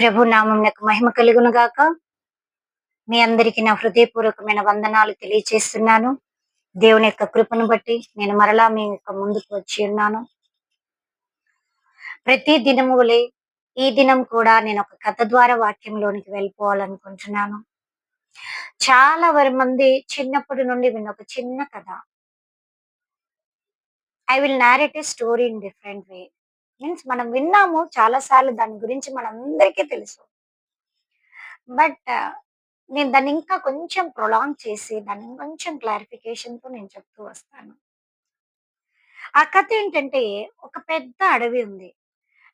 ప్రభు నామం మహిమ కలుగును గాక. మీ అందరికీ నా హృదయపూర్వకమైన వందనాలు తెలియచేస్తున్నాను. దేవుని యొక్క కృపను బట్టి నేను మరలా మీ యొక్క ముందుకు వచ్చి ఉన్నాను. ప్రతి దినము ఈ దినం కూడా నేను ఒక కథ ద్వారా వాక్యంలోనికి వెళ్ళిపోవాలనుకుంటున్నాను. చాలా వరి మంది చిన్నప్పటి నుండి విన్న ఒక చిన్న కథ. I will narrate a story in different way means మనం విన్నాము చాలా సార్లు దాని గురించి మనందరికీ తెలుసు. బట్ uh, నేను దాన్ని ఇంకా కొంచెం ప్రొలాంగ్ చేసి దాన్ని కొంచెం క్లారిఫికేషన్తో నేను చెప్తూ వస్తాను. ఆ కథ ఏంటంటే ఒక పెద్ద అడవి ఉంది.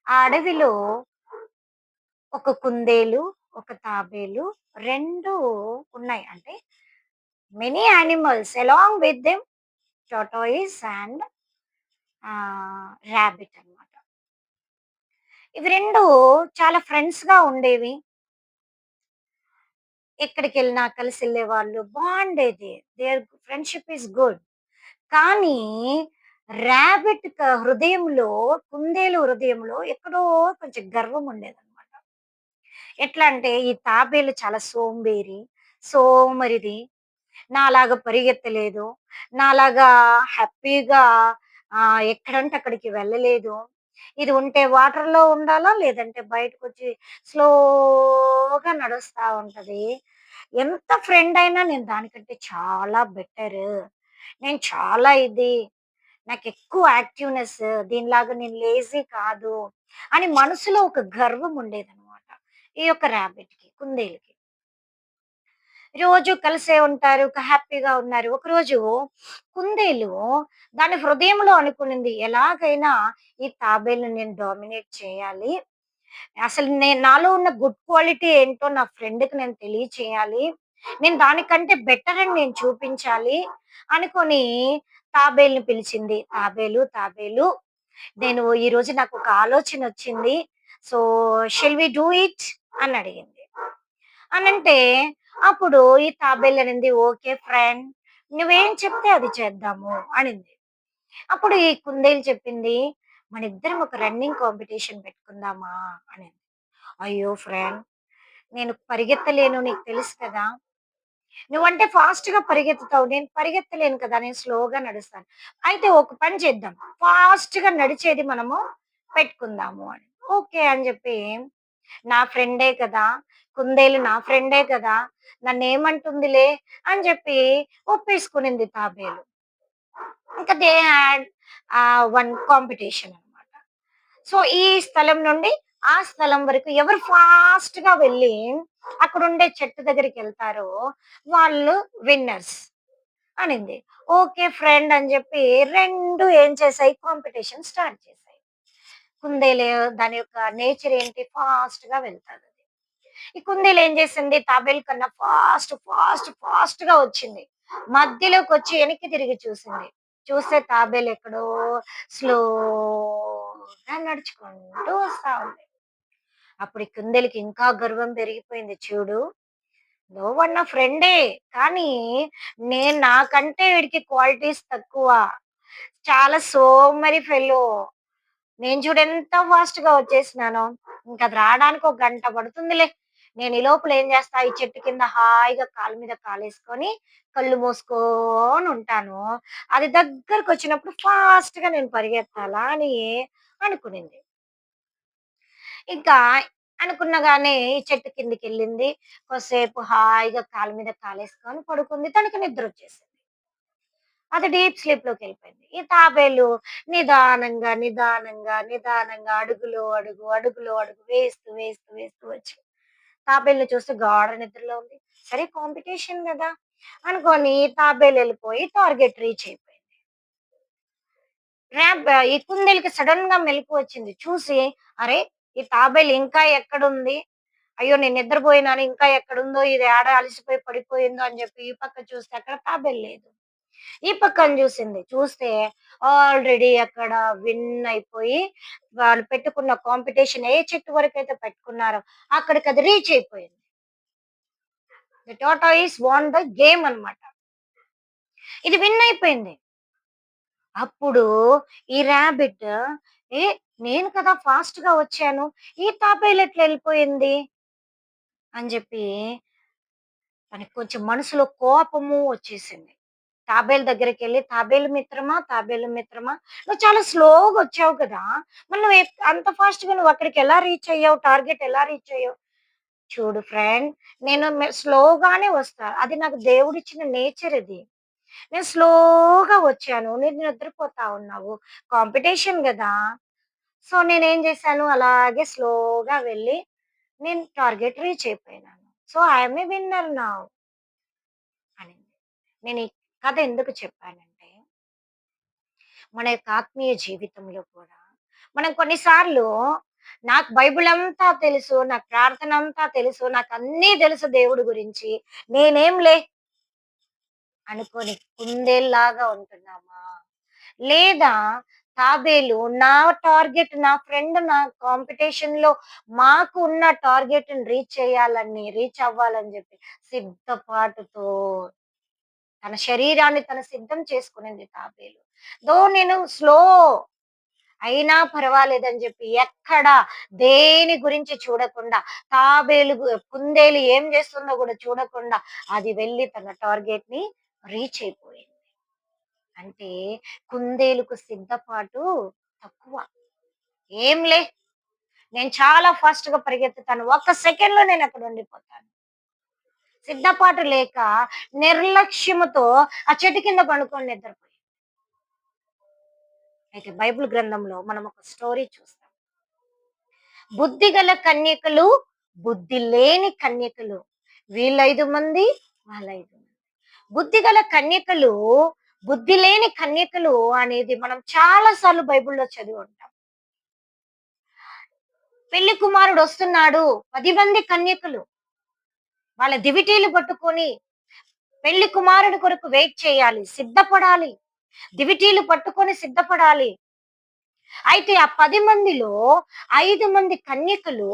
ఆ అడవిలో ఒక కుందేలు ఒక తాబేలు రెండు ఉన్నాయి. అంటే many animals along with them tortoise and rabbit అన్నమాట. ఇవి రెండు చాలా ఫ్రెండ్స్గా ఉండేవి. ఎక్కడికి వెళ్ళినా కలిసి వెళ్ళేవాళ్ళు బాగుండేది దేర్ ఫ్రెండ్షిప్ ఈస్ గుడ్. కానీ ర్యాబిట్ హృదయంలో కుందేలు హృదయంలో ఎక్కడో కొంచెం గర్వం ఉండేది అనమాట ఎట్లా అంటే ఈ తాబేలు చాలా సోంబేరి సోమరిది. నాలాగా పరిగెత్తలేదు. నాలాగా హ్యాపీగా ఎక్కడంటే అక్కడికి వెళ్ళలేదు. ఇది ఉంటే వాటర్లో ఉండాలా? లేదంటే బయటకు వచ్చి స్లోగా నడుస్తా ఉంటది. ఎంత ఫ్రెండ్ అయినా నేను దానికంటే చాలా బెటర్ నేను చాలా ఇది. నాకు ఎక్కువ యాక్టివ్నెస్ దీనిలాగా నేను లేజీ కాదు అని మనసులో ఒక గర్వం ఉండేదన్నమాట. ఈ యొక్క ర్యాబిట్కి కుందేలుకి. రోజు కలిసే ఉంటారు హ్యాపీగా ఉన్నారు. ఒకరోజు కుందేలు దాని హృదయంలో అనుకునింది ఎలాగైనా ఈ తాబేలు నేను డామినేట్ చేయాలి. అసలు నేను నాలో ఉన్న గుడ్ క్వాలిటీ ఏంటో నా ఫ్రెండ్కి నేను తెలియచేయాలి. నేను దానికంటే బెటర్ అని నేను చూపించాలి అనుకొని తాబేలుని పిలిచింది. తాబేలు తాబేలు నేను ఈ రోజు నాకు ఒక ఆలోచన వచ్చింది. So shall we do it? అని అడిగింది. అనంటే అప్పుడు ఈ తాబేలు అనింది ఓకే ఫ్రెండ్ నువ్వేం చెప్తే అది చేద్దాము అనింది. అప్పుడు ఈ కుందేలు చెప్పింది మన ఇద్దరం ఒక రన్నింగ్ కాంపిటీషన్ పెట్టుకుందామా అనింది. అయ్యో ఫ్రెండ్ నేను పరిగెత్తలేను నీకు తెలుసు కదా. నువ్వంటే ఫాస్ట్గా పరిగెత్తుతావు నేను పరిగెత్తలేను కదా నేను స్లోగా నడుస్తాను. అయితే ఒక పని చేద్దాం ఫాస్ట్గా నడిచేది మనము పెట్టుకుందాము అని. ఓకే అని చెప్పి నా ఫ్రెండే కదా కుందేలు నా ఫ్రెండే కదా నన్ను ఏమంటుందిలే అని చెప్పి ఒప్పేసుకునింది తాబేలు. ఇంకా దే హ్యాడ్ వన్ కాంపిటీషన్ అనమాట సో ఈ స్థలం నుండి ఆ స్థలం వరకు ఎవరు ఫాస్ట్గా వెళ్ళి అక్కడ ఉండే చెట్టు దగ్గరికి వెళ్తారో వాళ్ళు విన్నర్స్ అనింది. ఓకే ఫ్రెండ్ అని చెప్పి రెండు ఏం చేసాయి కాంపిటీషన్ స్టార్ట్ చేశాయి కుందేలు దాని యొక్క నేచర్ ఏంటి? ఫాస్ట్గా వెళ్తాడు అది. ఈ కుందేలు ఏం చేసింది? తాబేలు కన్నా ఫాస్ట్ ఫాస్ట్ ఫాస్ట్గా వచ్చింది. మధ్యలోకి వచ్చి వెనక్కి తిరిగి చూసింది. చూస్తే తాబేలు ఎక్కడో స్లోగా నడుచుకుంటూ వస్తా ఉంది. అప్పుడు ఈ కుందేలుకి ఇంకా గర్వం పెరిగిపోయింది. చూడు నువ్వు నా ఫ్రెండే కానీ నేను నాకంటే వీడికి క్వాలిటీస్ తక్కువ. చాలా సోమరి ఫెలో నేను చూడు ఎంత ఫాస్ట్గా వచ్చేసినాను. ఇంకా అది రావడానికి ఒక గంట పడుతుందిలే. నేను ఈ లోపల ఏం చేస్తా? ఈ చెట్టు కింద హాయిగా కాలు మీద కాలేసుకొని కళ్ళు మూసుకొని ఉంటాను. అది దగ్గరకు వచ్చినప్పుడు ఫాస్ట్గా నేను పరిగెత్తాలా అని అనుకునింది. ఇంకా అనుకున్నగానే ఈ చెట్టు కిందకి వెళ్ళింది. కొద్దిసేపు హాయిగా కాలు మీద కాలేసుకొని పడుకుంది. తనకి నిద్ర వచ్చేసింది. అది డీప్ స్లీప్లోకి వెళ్ళిపోయింది. ఈ తాబేలు నిదానంగా నిదానంగా నిదానంగా అడుగులో అడుగు అడుగులో అడుగు వేస్తూ వేస్తూ వేస్తూ వచ్చి తాబేలు చూస్తే గాఢ నిద్రలో ఉంది. సరే కాంపిటీషన్ కదా! అనుకొని తాబేలు వెళ్ళిపోయి టార్గెట్ రీచ్ అయిపోయింది. ర్యాబ్ ఈ కుందేలుకి సడన్గా మెలకు వచ్చింది. చూసి అరే ఈ తాబేలు ఇంకా ఎక్కడుంది? అయ్యో నేను నిద్రపోయినాను. ఇంకా ఎక్కడుందో? ఇది ఆడ అలసిపోయి పడిపోయిందో అని చెప్పి ఈ పక్క చూస్తే అక్కడ తాబేలు లేదు. ఈ పక్కన చూసింది. చూస్తే ఆల్రెడీ అక్కడ విన్ అయిపోయి వాళ్ళు పెట్టుకున్న కాంపిటీషన్ ఏ చెట్టు వరకు అయితే పెట్టుకున్నారో అక్కడికి అది రీచ్ అయిపోయింది. The tortoise won the game అన్నమాట. ఇది విన్ అయిపోయింది. అప్పుడు ఈ ర్యాబిట్ ఏ నేను కదా ఫాస్ట్గా వచ్చాను. ఈ తాపేలు ఎట్లా వెళ్ళిపోయింది. అని చెప్పి తనకి కొంచెం మనసులో కోపము వచ్చేసింది. తాబేలు దగ్గరికెళ్ళి, "తాబేలు మిత్రమా, తాబేలు మిత్రమా, నువ్వు చాలా స్లోగా వచ్చావు కదా! మరి నువ్వు అంత ఫాస్ట్‌గా నువ్వు అక్కడికి ఎలా రీచ్ అయ్యావు? టార్గెట్ ఎలా రీచ్ అయ్యావు?" చూడు ఫ్రెండ్ నేను స్లోగానే వస్తా. అది నాకు దేవుడిచ్చిన నేచర్ ఇది. నేను స్లోగా వచ్చాను. నేను నిద్రపోతా ఉన్నావు. కాంపిటీషన్ కదా సో, నేనేం చేశాను అలాగే స్లోగా వెళ్ళి నేను టార్గెట్ రీచ్ అయిపోయినాను. సో, ఐ యామ్ విన్నర్ నా అనింది. నేను కథ ఎందుకు చెప్పానంటే, మన యొక్క ఆత్మీయ జీవితంలో కూడా మనం కొన్నిసార్లు నాకు బైబిల్ అంతా తెలుసు, నాకు ప్రార్థన అంతా తెలుసు, నాకు అన్నీ తెలుసు దేవుడి గురించి. నేనేంలే అనుకొని కుందేల్లాగా ఉంటున్నామా? లేదా తాబేలు నా టార్గెట్ నా ఫ్రెండ్ నా కాంపిటీషన్‌లో మాకు ఉన్న టార్గెట్‌ని రీచ్ చేయాలని, రీచ్ అవ్వాలని చెప్పి సిద్ధపాటుతో తన శరీరాన్ని తను సిద్ధం చేసుకునింది తాబేలు. దో నేను స్లో అయినా పర్వాలేదని చెప్పి ఎక్కడ దేని గురించి చూడకుండా తాబేలు కుందేలు ఏం చేస్తుందో కూడా చూడకుండా అది వెళ్ళి తన టార్గెట్‌ని రీచ్ అయిపోయింది. అంటే కుందేలుకు సిద్ధపాటు తక్కువ. ఏంలే నేను చాలా ఫాస్ట్‌గా పరిగెత్తుతాను. ఒక్క సెకండ్‌లో అక్కడ ఉండిపోతాను. సిద్ధపాటు లేక నిర్లక్ష్యముతో ఆ చెట్టు కింద పడుకొని నిద్రపోయింది. అయితే బైబిల్ గ్రంథంలో మనం ఒక స్టోరీ చూస్తాం. బుద్ధిగల కన్యకలు, బుద్ధి లేని కన్యకలు. వీళ్ళైదు మంది, వాళ్ళైదు మంది. బుద్ధిగల కన్యకలు, బుద్ధి లేని కన్యకలు అనేది మనం చాలా సార్లు బైబిల్‌లో చదివి ఉంటాం. పెళ్ళి కుమారుడు వస్తున్నాడు. పది మంది కన్యకలు. వాళ్ళ దివిటీలు పట్టుకొని పెళ్ళి కుమారుడి కొరకు వెయిట్ చేయాలి. సిద్ధపడాలి. దివిటీలు పట్టుకొని సిద్ధపడాలి. అయితే ఆ పది మందిలో ఐదు మంది కన్యకులు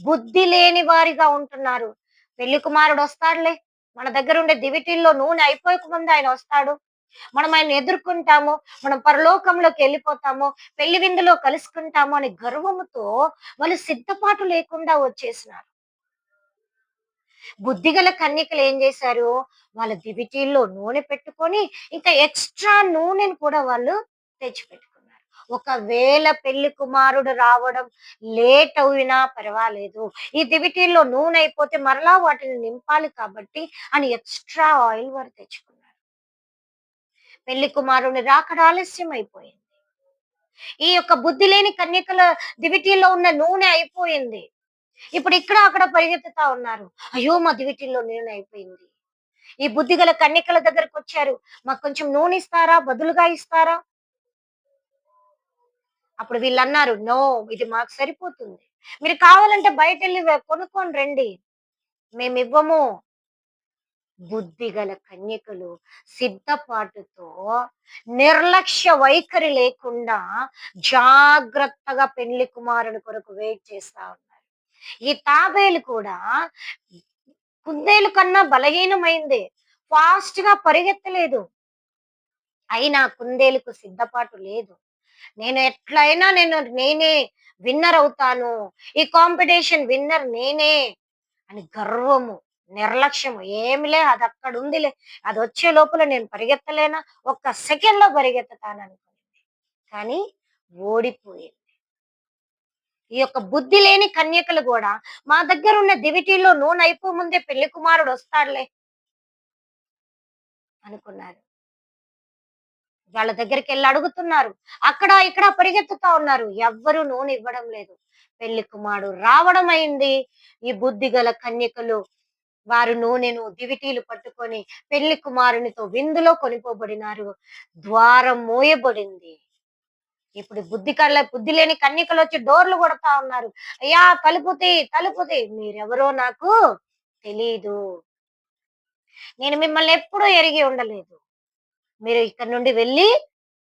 బుద్ధి లేని వారిగా ఉంటున్నారు. పెళ్ళి కుమారుడు వస్తాడులే. మన దగ్గర ఉండే దివిటీల్లో నూనె అయిపోయక ముందు ఆయన వస్తాడు. మనం ఆయన ఎదుర్కొంటాము. మనం పరలోకంలోకి వెళ్ళిపోతాము. పెళ్ళి విందులో కలుసుకుంటాము అనే గర్వముతో వాళ్ళు సిద్ధపాటు లేకుండా వచ్చేసినారు. బుద్ధిగల కన్యకలు ఏం చేశారు? వాళ్ళ దివిటీల్లో నూనె పెట్టుకొని ఇంకా ఎక్స్‌ట్రా నూనెను కూడా వాళ్ళు తెచ్చిపెట్టుకున్నారు. ఒకవేళ పెళ్ళి కుమారుడు రావడం లేట్ అయినా పర్వాలేదు. ఈ దివిటీల్లో నూనె అయిపోతే మరలా వాటిని నింపాలి కాబట్టి అని ఎక్స్‌ట్రా ఆయిల్ వారు తెచ్చుకున్నారు. పెళ్ళి కుమారుని రాకడ ఆలస్యం అయిపోయింది. ఈ యొక్క బుద్ధి లేని కన్యకల దివిటీలో ఉన్న నూనె అయిపోయింది. ఇప్పుడు ఇక్కడ అక్కడ పరిగెత్తుతా ఉన్నారు. అయ్యో! మా దివిటిల్లో నేను అయిపోయింది. ఈ బుద్ధిగల కన్యకల దగ్గరకొచ్చారు. మాకు కొంచెం నూనె ఇస్తారా? బదులుగా ఇస్తారా? అప్పుడు వీళ్ళు అన్నారు "నో ఇది మాకు సరిపోతుంది. మీరు కావాలంటే బయట వెళ్ళి కొనుక్కొని రండి. మేమివ్వము." బుద్ధిగల కన్యకలు సిద్ధపాటుతో నిర్లక్ష్య వైఖరి లేకుండా జాగ్రత్తగా పెళ్ళి కుమారుని కొరకు వెయిట్ చేస్తా ఉన్నారు. ఈ తాబేలు కూడా కుందేలు కన్నా బలహీనమైంది. ఫాస్ట్గా పరిగెత్తలేదు. అయినా కుందేలుకు సిద్ధపాటు లేదు. నేను ఎట్లైనా నేను నేనే విన్నర్ అవుతాను. ఈ కాంపిటీషన్ విన్నర్ నేనే అని గర్వము, నిర్లక్ష్యము ఏమిలే అది అక్కడ ఉందిలే అది వచ్చే లోపల నేను పరిగెత్తలేనా? ఒక్క సెకండ్లో పరిగెత్తుతాను అనుకుంది కానీ ఓడిపోయింది. ఈ యొక్క బుద్ధి లేని కన్యకలు కూడా మా దగ్గర ఉన్న దివిటీలో నూనె అయిపోముందే పెళ్ళి కుమారుడు వస్తాడులే అనుకున్నారు. వాళ్ళ దగ్గరికి వెళ్ళి అడుగుతున్నారు. అక్కడ ఇక్కడ పరిగెత్తుతా ఉన్నారు. ఎవ్వరు నూనె ఇవ్వడం లేదు. పెళ్ళి కుమారుడు రావడం అయింది. ఈ బుద్ధి గల కన్యకలు వారు నూనెను దివిటీలు పట్టుకొని పెళ్ళి కుమారునితో విందులో కొనిపోబడినారు. ద్వారం మోయబడింది ఇప్పుడు బుద్ధి కళ్ళ బుద్ధి లేని కన్యకలు వచ్చి డోర్లు కొడతా ఉన్నారు. అయ్యా కలుపుతి తీ, మీరెవరో నాకు తెలీదు. నేను మిమ్మల్ని ఎప్పుడూ ఎరిగి ఉండలేదు. మీరు ఇక్కడ నుండి వెళ్ళి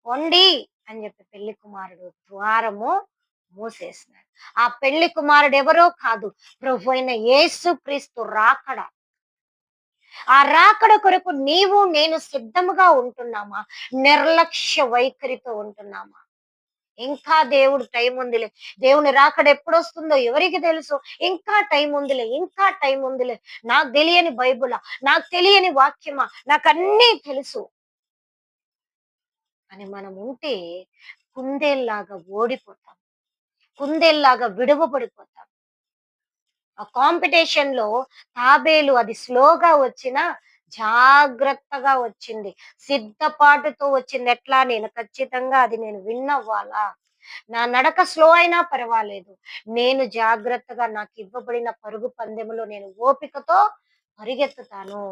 వండి అని చెప్పి పెళ్ళి కుమారుడు ద్వారము మూసేసినాడు. ఆ పెళ్ళి కుమారుడు ఎవరో కాదు ప్రభు అయిన యేసు క్రీస్తు రాకడ. ఆ రాకడ కొరకు నీవు నేను సిద్ధముగా ఉంటున్నామా? నిర్లక్ష్య వైఖరితో ఉంటున్నామా? ఇంకా దేవుడు టైం ఉందిలే. దేవుని రాకడ ఎప్పుడొస్తుందో ఎవరికి తెలుసు? ఇంకా టైం ఉందిలే ఇంకా టైం ఉందిలే. నాకు తెలియని బైబులా నాకు తెలియని వాక్యమా నాకు అన్నీ తెలుసు. అని మనం ఉంటే కుందేల్లాగా ఓడిపోతాం. కుందేల్లాగా విడువబడిపోతాం. ఆ కాంపిటీషన్లో తాబేలు అది స్లోగా వచ్చినా జాగ్రత్తగా వచ్చింది. సిద్ధపాటుతో వచ్చింది. ఎట్లా? నేను ఖచ్చితంగా అది నేను విన్నవ్వాలా? నా నడక స్లో అయినా పర్వాలేదు. నేను జాగ్రత్తగా నాకు ఇవ్వబడిన పరుగు పందెములో నేను ఓపికతో పరిగెత్తుతాను.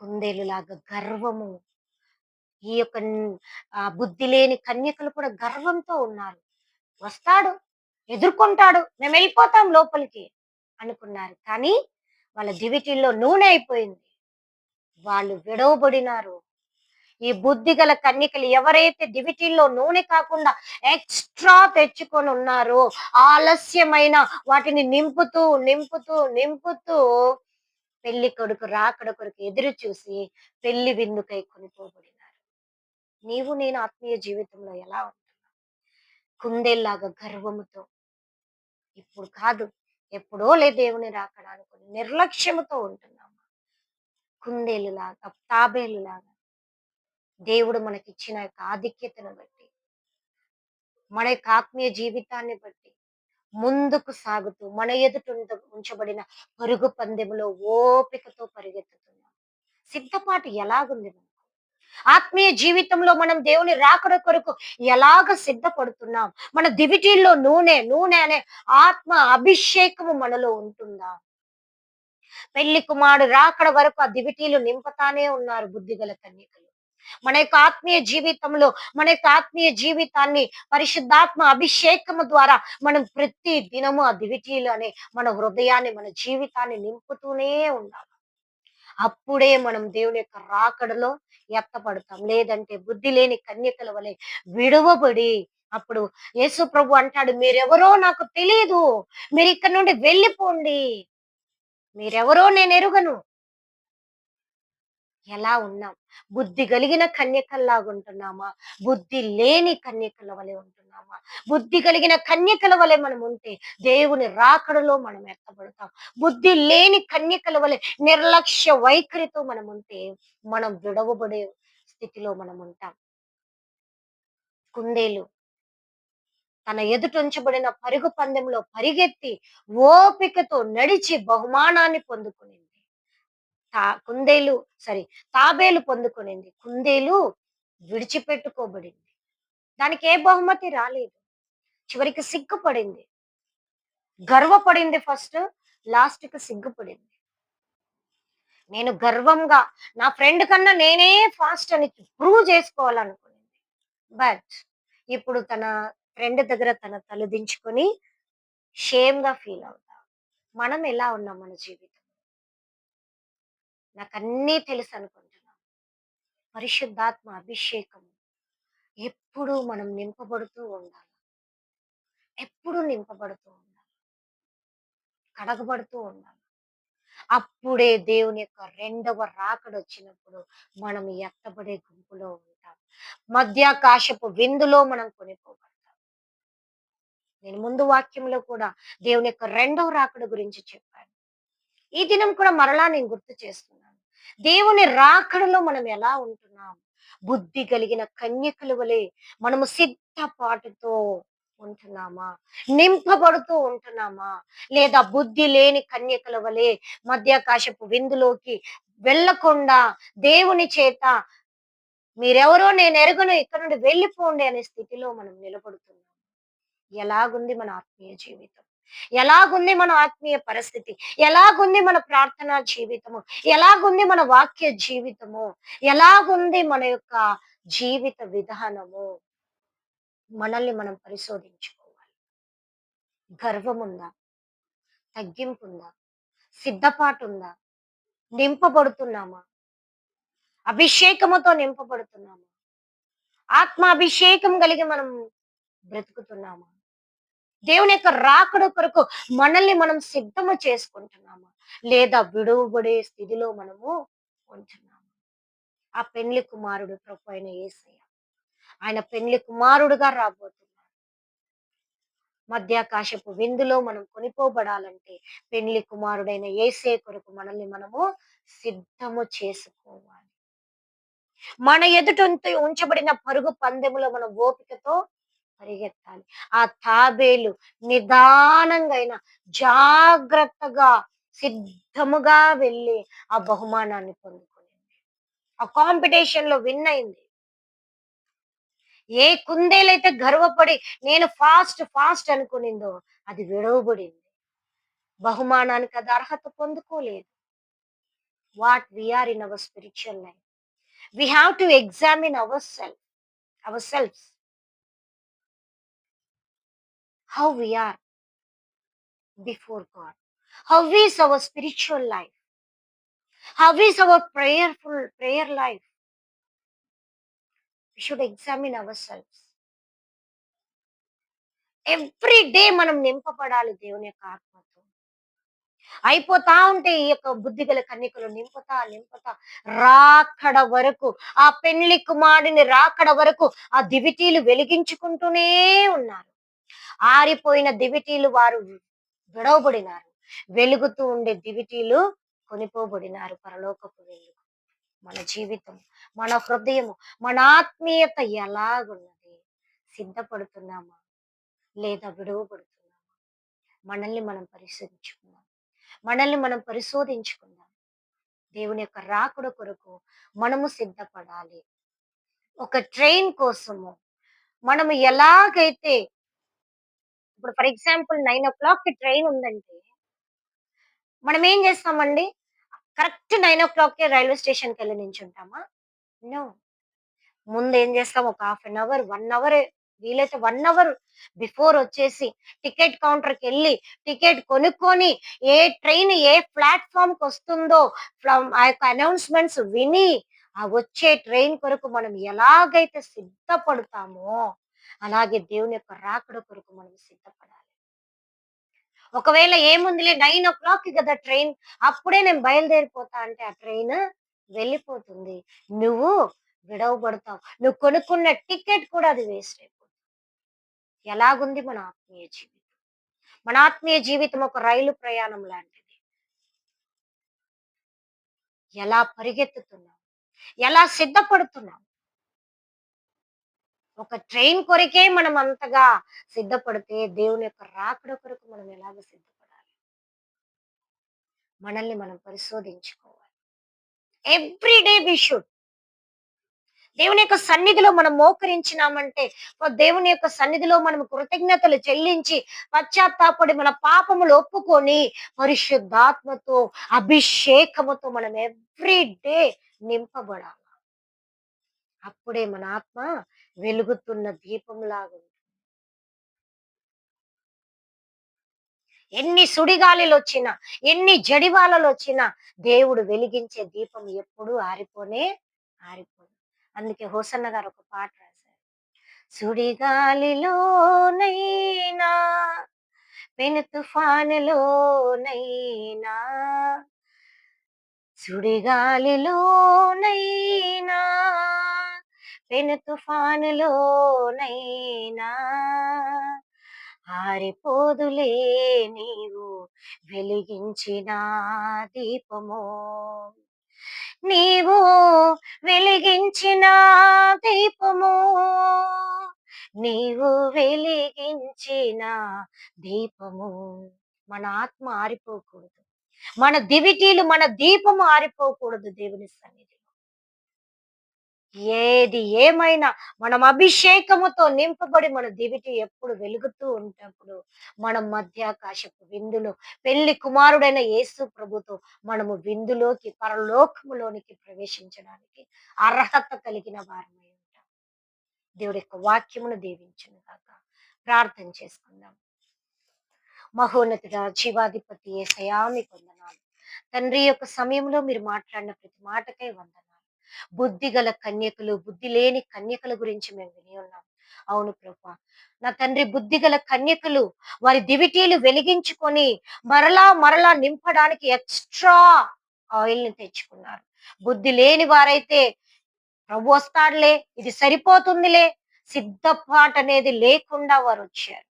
కుందేలులాగా గర్వము. ఈ యొక్క బుద్ధి లేని కన్యకలు కూడా గర్వంతో ఉన్నారు. వస్తాడు. ఎదుర్కొంటాడు. మేము వెళ్ళిపోతాం లోపలికి. అనుకున్నారు. కానీ వాళ్ళ దివిటీల్లో నూనె అయిపోయింది. వాళ్ళు విడవబడినారు. ఈ బుద్ధి గల కన్యకలు ఎవరైతే దివిటీల్లో నూనె కాకుండా ఎక్స్ట్రా తెచ్చుకొని ఉన్నారో ఆలస్యమైన వాటిని నింపుతూ నింపుతూ నింపుతూ పెళ్ళి కొడుకు రాకడ కొడుకు ఎదురు చూసి పెళ్ళి విందుకై కొనిపోబడినారు. నీవు నేను ఆత్మీయ జీవితంలో ఎలా ఉంటున్నావు? కుందేల్లాగా గర్వముతో. ఇప్పుడు కాదు. ఎప్పుడో లే దేవుని రాకడా అనుకుని నిర్లక్ష్యముతో ఉంటున్నాము కుందేలులాగా తాబేలులాగా. దేవుడు మనకిచ్చిన యొక్క ఆధిక్యతను బట్టి మన యొక్క ఆత్మీయ జీవితాన్ని బట్టి ముందుకు సాగుతూ మన ఎదుట ఉంచబడిన పరుగు పందెములో ఓపికతో పరిగెత్తుతున్నాం. సిద్ధపాటు ఎలాగుంది ఆత్మీయ జీవితంలో మనం దేవుని రాకడ కొరకు ఎలాగ సిద్ధపడుతున్నాం? మన దివిటీల్లో నూనె నూనె అనే ఆత్మ అభిషేకము మనలో ఉంటుందా? పెళ్ళి కుమారుడు రాకడ వరకు ఆ దివిటీలు నింపుతానే ఉన్నారు బుద్ధిగల కన్యకలు. మన యొక్క ఆత్మీయ జీవితంలో మన యొక్క ఆత్మీయ జీవితాన్ని పరిశుద్ధాత్మ అభిషేకము ద్వారా మనం ప్రతి దినము ఆ దివిటీలు అనే మన హృదయాన్ని మన జీవితాన్ని నింపుతూనే ఉండాలి. అప్పుడే మనం దేవుని యొక్క రాకడలో ఎత్తపడతాం. లేదంటే బుద్ధి లేని కన్యకల వలె విడువబడి అప్పుడు యేసు ప్రభు అంటాడు మీరెవరో నాకు తెలియదు మీరు ఇక్కడ నుండి వెళ్ళిపోండి. మీరెవరో నేను ఎరుగను. ఎలా ఉన్నాం? బుద్ధి కలిగిన కన్యకల్లాగా ఉంటున్నామా బుద్ధి లేని కన్యకల వలె ఉంటున్నామా? బుద్ధి కలిగిన కన్యకల వలె మనం ఉంటే దేవుని రాకడలో మనం ఎత్తబడతాం. బుద్ధి లేని కన్యకల వలె నిర్లక్ష్య వైఖరితో మనం ఉంటే మనం విడవబడే స్థితిలో మనం ఉంటాం కుందేలు తన ఎదుట ఉంచబడిన పరుగు పందెంలో పరిగెత్తి ఓపికతో నడిచి బహుమానాన్ని పొందుకునింది. తా కుందేలు సారీ తాబేలు పొందుకునింది. కుందేలు విడిచిపెట్టుకోబడింది. దానికి ఏ బహుమతి రాలేదు. చివరికి సిగ్గుపడింది. గర్వపడింది ఫస్ట్ లాస్ట్కి సిగ్గుపడింది. నేను గర్వంగా నా ఫ్రెండ్ కన్నా నేనే ఫాస్ట్ అని ప్రూవ్ చేసుకోవాలనుకునింది. బట్ ఇప్పుడు తన ఫ్రెండ్ దగ్గర తన తలదించుకొని షేమ్గా ఫీల్ అవుతా. మనం ఎలా ఉన్నాం మన జీవితం? నాకు అన్నీ తెలుసు అనుకుంటున్నాం పరిశుద్ధాత్మ అభిషేకం ఎప్పుడు మనం నింపబడుతూ ఉండాలి. ఎప్పుడు నింపబడుతూ ఉండాలి. కడగబడుతూ ఉండాలి. అప్పుడే దేవుని యొక్క రెండవ రాకడ వచ్చినప్పుడు మనం ఎత్తబడే గుంపులో ఉంటాం. మధ్యాకాశపు విందులో మనం కొనిపోబడతాం. నేను ముందు వాక్యంలో కూడా దేవుని యొక్క రెండవ రాకడ గురించి చెప్పాను. ఈ దినం కూడా మరలా నేను గుర్తు చేస్తున్నాను దేవుని రాకడలో మనం ఎలా ఉంటున్నాం? బుద్ధి కలిగిన కన్యకల వలె మనము సిద్ధపాటుతో ఉంటున్నామా? నింపబడుతూ ఉంటున్నామా? లేదా బుద్ధి లేని కన్యకల వలె మధ్యాకాశపు విందులోకి వెళ్ళకుండా దేవుని చేత మీరెవరో నేను ఎరుగను ఇక్కడ నుండి వెళ్ళిపోండి అనే స్థితిలో మనం నిలబడుతున్నాం. ఎలాగుంది మన ఆత్మీయ జీవితం? ఎలాగుంది మన ఆత్మీయ పరిస్థితి? ఎలాగుంది మన ప్రార్థనా జీవితము? ఎలాగుంది మన వాక్య జీవితము? ఎలాగుంది మన యొక్క జీవిత విధానము? మనల్ని మనం పరిశోధించుకోవాలి. గర్వముందా? తగ్గింపుందా? తగ్గింపు ఉందా సిద్ధపాటు ఉందా నింపబడుతున్నామా? అభిషేకముతో నింపబడుతున్నామా? ఆత్మ అభిషేకం కలిగి మనం బ్రతుకుతున్నామా? దేవుని యొక్క రాకడ కొరకు మనల్ని మనం సిద్ధము చేసుకుంటున్నామా? లేదా విడువబడే స్థితిలో మనము ఉంటున్నాము? ఆ పెండ్లి కుమారుడు ప్రభు అయిన ఏసయ్య ఆయన పెళ్ళి కుమారుడుగా రాబోతున్నాడు మధ్యాకాశపు విందులో మనం కొనిపోబడాలంటే పెళ్ళి కుమారుడైన ఏసే కొరకు మనల్ని మనము సిద్ధము చేసుకోవాలి. మన ఎదుట ఉంచబడిన పరుగు పందెములో మనం ఓపికతో పరిగెత్తాలి. ఆ తాబేలు నిదానంగా అయినా జాగ్రత్తగా సిద్ధముగా వెళ్ళి ఆ బహుమానాన్ని పొందుకునింది. ఆ కాంపిటీషన్లో విన్ అయింది. ఏ కుందేలైతే గర్వపడి నేను ఫాస్ట్ ఫాస్ట్ అనుకునిందో అది విడవబడింది. బహుమానానికి అది అర్హత పొందుకోలేదు. What we are in our spiritual life we have to examine our self our self how we are before God how is our spiritual life how is our prayerful prayer life we should examine ourselves. Every day మనం నింపబడాలి దేవుని యొక్క ఆత్మతో. అయిపోతా ఉంటే ఈ యొక్క బుద్ధిగల కన్యకలు నింపుతా నింపుతా రాకడ వరకు ఆ పెళ్ళి కుమారుని రాకడ వరకు ఆ దివిటీలు వెలిగించుకుంటూనే ఉన్నారు. ఆరిపోయిన దివిటీలు వారు విడవబడినారు వెలుగుతూ ఉండే దివిటీలు కొనిపోబడినారు పరలోకపు వెలుగు. మన జీవితం మన హృదయము మన ఆత్మీయత ఎలాగున్నది? సిద్ధపడుతున్నామా? లేదా విడవబడుతున్నామా? మనల్ని మనం పరిశోధించుకుందాం. మనల్ని మనం పరిశోధించుకుందాం. దేవుని యొక్క రాకుడు కొరకు మనము సిద్ధపడాలి. ఒక ట్రైన్ కోసము మనము ఎలాగైతే ఇప్పుడు ఫర్ ఎగ్జాంపుల్ నైన్ ఓ క్లాక్కి ట్రైన్ ఉందంటే మనం ఏం చేస్తామండి? కరెక్ట్ నైన్ ఓ క్లాక్కి రైల్వే స్టేషన్కి వెళ్ళి నించుంటామా? నో. ముందు ఏం చేస్తాం? ఒక half an hour one hour వీలైతే వన్ అవర్ బిఫోర్ వచ్చేసి టికెట్ కౌంటర్కి వెళ్ళి టికెట్ కొనుక్కొని ఏ ట్రైన్ ఏ ప్లాట్ఫామ్కి వస్తుందో ఫ్రమ్ ఆ యొక్క అనౌన్స్మెంట్స్ విని ఆ వచ్చే ట్రైన్ కొరకు మనం ఎలాగైతే సిద్ధపడతామో అలాగే దేవుని యొక్క రాకడ కొరకు మనం సిద్ధపడాలి. ఒకవేళ ఏముందిలే నైన్ ఓ క్లాక్ కదా ట్రైన్ అప్పుడే నేను బయలుదేరిపోతా అంటే ఆ ట్రైన్ వెళ్ళిపోతుంది. నువ్వు విడవబడతావు. నువ్వు కొనుక్కున్న టికెట్ కూడా అది వేస్ట్ అయిపోతుంది. ఎలాగుంది మన ఆత్మీయ జీవితం? మన ఆత్మీయ జీవితం ఒక రైలు ప్రయాణం లాంటిది. ఎలా పరిగెత్తుతున్నాం ఎలా సిద్ధపడుతున్నాం ఒక ట్రైన్ కొరకే మనం అంతగా సిద్ధపడితే దేవుని యొక్క రాకడ కొరకు మనం ఎలాగ సిద్ధపడాలి? మనల్ని మనం పరిశోధించుకోవాలి. ఎవ్రీ డే వి షుడ్ దేవుని యొక్క సన్నిధిలో మనం మోకరించినామంటే దేవుని యొక్క సన్నిధిలో మనం కృతజ్ఞతలు చెల్లించి పశ్చాత్తాపడి మన పాపములు ఒప్పుకొని పరిశుద్ధాత్మతో అభిషేకముతో మనం ఎవ్రీ డే నింపబడాలి? అప్పుడే మన ఆత్మ వెలుగుతున్న దీపంలాగా ఉంటుంది ఎన్ని సుడిగాలిలు వచ్చినా ఎన్ని జడివాలలు వచ్చినా దేవుడు వెలిగించే దీపం ఎప్పుడూ ఆరిపోనే ఆరిపోదు. అందుకే హోసన్న గారు ఒక పాట రాశారు. సుడిగాలిలోనైనా పెను తుఫానులోనైనా సుడిగాలిలోనైనా పెను తుఫానులోనైనా ఆరిపోదులే నీవు వెలిగించిన దీపము. నీవు వెలిగించిన దీపము. నీవు వెలిగించిన దీపము. మన ఆత్మ ఆరిపోకూడదు. మన దివిటీలు మన దీపము ఆరిపోకూడదు దేవుని సన్నిధి ఏది ఏమైనా మనం అభిషేకముతో నింపబడి మన దివిటి ఎప్పుడు వెలుగుతూ ఉంటప్పుడు మనం మధ్యాకాశపు విందులో పెళ్ళి కుమారుడైన యేసు ప్రభుతో మనము విందులోకి పరలోకములోనికి ప్రవేశించడానికి అర్హత కలిగిన వారమై ఉంటాం. దేవుడి యొక్క వాక్యమును దీవించును కాక ప్రార్థన చేసుకుందాం. మహోన్నతుడ జీవాధిపతి సయామి కొందనాలు తండ్రి యొక్క సమయంలో మీరు మాట్లాడిన ప్రతి మాటకై వందనాలు. బుద్ధి గల కన్యకలు బుద్ధి లేని కన్యకల గురించి మేము విని ఉన్నాం. అవును ప్రభా. నా తండ్రి బుద్ధి గల కన్యకలు వారి దివిటీలు వెలిగించుకొని మరలా మరలా నింపడానికి ఎక్స్ట్రా ఆయిల్ని తెచ్చుకున్నారు. బుద్ధి లేని వారైతే ప్రభు వస్తాడులే ఇది సరిపోతుందిలే సిద్ధపాటు అనేది లేకుండా వారు వచ్చారు.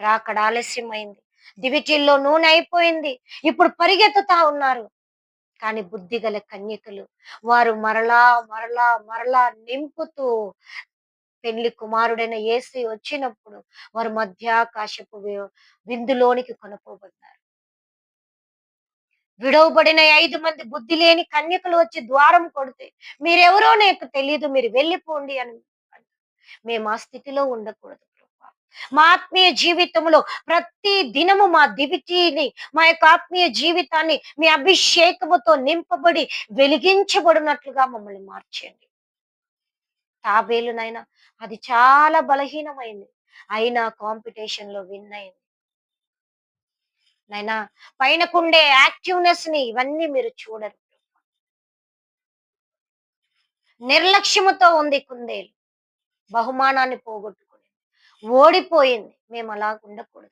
రాకడ ఆలస్యమైంది. దివిటీల్లో నూనె అయిపోయింది. ఇప్పుడు పరిగెత్తుతా ఉన్నారు. కానీ బుద్ధి గల కన్యకలు. వారు మరలా మరలా మరలా నింపుతూ పెళ్ళి కుమారుడైన ఏసి వచ్చినప్పుడు వారు మధ్యాకాశపు విందులోనికి కొనుకోబడ్డారు. విడవబడిన ఐదు మంది బుద్ధి లేని కన్యకలు వచ్చి ద్వారం కొడితే మీరెవరో నాకు తెలియదు మీరు వెళ్ళిపోండి అని మేము ఆ స్థితిలో ఉండకూడదు. మా ఆత్మీయ జీవితంలో ప్రతి దినము మా దివిటీని మా యొక్క ఆత్మీయ జీవితాన్ని మీ అభిషేకముతో నింపబడి వెలిగించబడినట్లుగా మమ్మల్ని మార్చండి తాబేలునైనా అది చాలా బలహీనమైంది. అయినా కాంపిటీషన్లో విన్ అయింది. నైనా పైనకుండే యాక్టివ్నెస్ని ఇవన్నీ మీరు చూడరు. నిర్లక్ష్యముతో ఉంది కుందేలు. బహుమానాన్ని పోగొట్టుకు ఓడిపోయింది. మేము అలా ఉండకూడదు.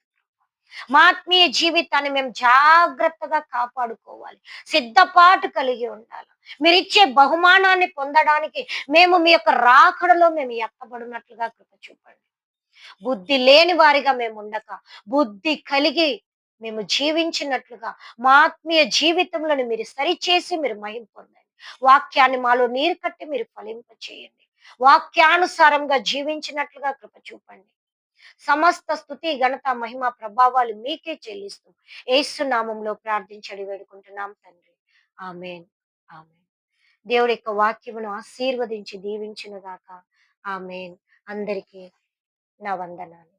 మా ఆత్మీయ జీవితాన్ని మేము జాగ్రత్తగా కాపాడుకోవాలి. సిద్ధపాటు కలిగి ఉండాలి. మీరు ఇచ్చే బహుమానాన్ని పొందడానికి మేము మీ యొక్క రాకడలో మేము ఎత్తబడినట్లుగా కృప చూపండి. బుద్ధి లేని వారిగా మేము ఉండక బుద్ధి కలిగి మేము జీవించినట్లుగా మా ఆత్మీయ జీవితంలో మీరు సరిచేసి మీరు మహిం పొందండి. వాక్యాన్ని మాలో నీరు కట్టి మీరు ఫలింప చేయండి వాక్యానుసారంగా జీవించినట్లుగా కృప చూపండి. సమస్త స్థుతి ఘనత మహిమ ప్రభావాలు మీకే చెల్లిస్తూ ఏసు నామంలో ప్రార్థించడి వేడుకుంటున్నాం తండ్రి. ఆమెన్. ఆమెన్. దేవుడి యొక్క వాక్యమును ఆశీర్వదించి దీవించిన గాక ఆమెన్. అందరికీ నా వందనాలు.